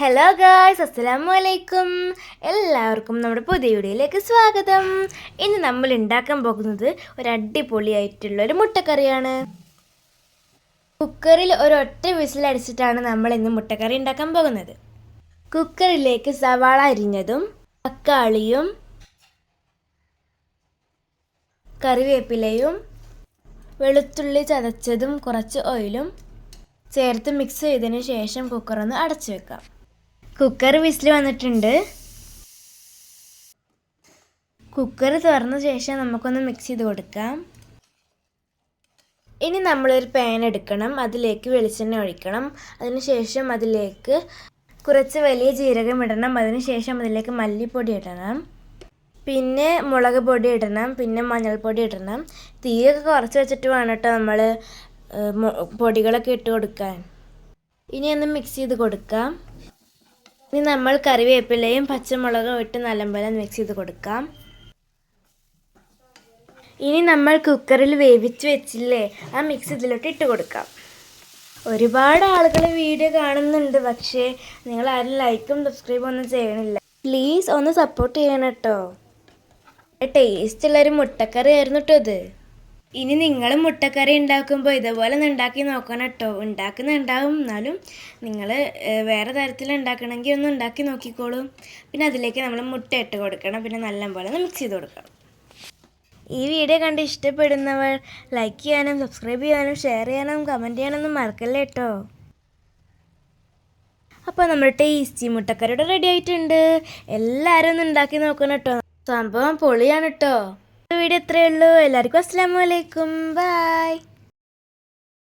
Hello guys അസ്സലാമു അലൈക്കും എല്ലാവർക്കും നമ്മുടെ പുതിയ വീഡിയോയിലേക്ക് സ്വാഗതം. ഇന്ന് നമ്മൾ ഉണ്ടാക്കാൻ പോകുന്നത് ഒരു അടിപൊളിയായിട്ടുള്ള ഒരു മുട്ടക്കറിയാണ്. കുക്കറിൽ ഒരൊറ്റ വിസിലടിച്ചിട്ടാണ് നമ്മൾ ഇന്ന് മുട്ടക്കറി ഉണ്ടാക്കാൻ പോകുന്നത്. കുക്കറിലേക്ക് സവാള അരിഞ്ഞതും തക്കാളിയും കറിവേപ്പിലയും വെളുത്തുള്ളി ചതച്ചതും കുറച്ച് ഓയിലും ചേർത്ത് മിക്സ് ചെയ്തതിന് ശേഷം കുക്കറൊന്ന് അടച്ചു വെക്കാം. കുക്കർ വിസിൽ വന്നിട്ടുണ്ട്. കുക്കർ തുറന്ന ശേഷം നമുക്കൊന്ന് മിക്സ് ചെയ്ത് കൊടുക്കാം. ഇനി നമ്മളൊരു പാൻ എടുക്കണം. അതിലേക്ക് വെളിച്ചെണ്ണ ഒഴിക്കണം. അതിനുശേഷം അതിലേക്ക് കുറച്ച് വലിയ ജീരകം ഇടണം. അതിനുശേഷം അതിലേക്ക് മല്ലിപ്പൊടി ഇടണം. പിന്നെ മുളക് പൊടി ഇടണം. പിന്നെ മഞ്ഞൾപ്പൊടി ഇടണം. തീയൊക്കെ കുറച്ച് വെച്ചിട്ട് വേണം കേട്ടോ നമ്മൾ പൊടികളൊക്കെ ഇട്ട് കൊടുക്കാൻ. ഇനി ഒന്ന് മിക്സ് ചെയ്ത് കൊടുക്കാം. ഇനി നമ്മൾ കറിവേപ്പിലയും പച്ചമുളകും ഇട്ട് നല്ലപോലെ മിക്സ് ചെയ്ത് കൊടുക്കാം. ഇനി നമ്മൾ കുക്കറിൽ വേവിച്ച് വെച്ചില്ലേ ആ മിക്സ് ഇതിലോട്ട് ഇട്ട് കൊടുക്കാം. ഒരുപാട് ആളുകൾ വീഡിയോ കാണുന്നുണ്ട് പക്ഷേ നിങ്ങൾ ആരും ലൈക്കും സബ്സ്ക്രൈബും ഒന്നും ചെയ്യണില്ല. പ്ലീസ് ഒന്ന് സപ്പോർട്ട് ചെയ്യണം കേട്ടോ ടേസ്റ്റ് ഉള്ളൊരു മുട്ടക്കറി ആയിരുന്നു കേട്ടോ ഇത്. ഇനി നിങ്ങൾ മുട്ടക്കറി ഉണ്ടാക്കുമ്പോൾ ഇതുപോലെ ഒന്ന് ഉണ്ടാക്കി നോക്കണം കേട്ടോ. ഉണ്ടാക്കുന്നുണ്ടാവും. എന്നാലും നിങ്ങൾ വേറെ തരത്തിൽ ഉണ്ടാക്കണമെങ്കിൽ ഒന്ന് ഉണ്ടാക്കി നോക്കിക്കോളൂ. പിന്നെ അതിലേക്ക് നമ്മൾ മുട്ട ഇട്ട് കൊടുക്കണം. പിന്നെ നല്ലപോലെ ഒന്ന് മിക്സ് ചെയ്ത് കൊടുക്കണം. ഈ വീഡിയോ കണ്ട് ഇഷ്ടപ്പെടുന്നവർ ലൈക്ക് ചെയ്യാനും സബ്സ്ക്രൈബ് ചെയ്യാനും ഷെയർ ചെയ്യാനും കമന്റ് ചെയ്യാനൊന്നും മറക്കല്ലേ കേട്ടോ. അപ്പോൾ നമ്മുടെ ടേസ്റ്റി മുട്ടക്കറിയുടെ റെഡി ആയിട്ടുണ്ട്. എല്ലാവരും ഒന്ന് ഉണ്ടാക്കി നോക്കണം കേട്ടോ. സംഭവം പൊളിയാണ് കേട്ടോ. വീഡിയോ ഇത്രയേ ഉള്ളൂ. എല്ലാവർക്കും അസ്സാം വലൈക്കും ബൈ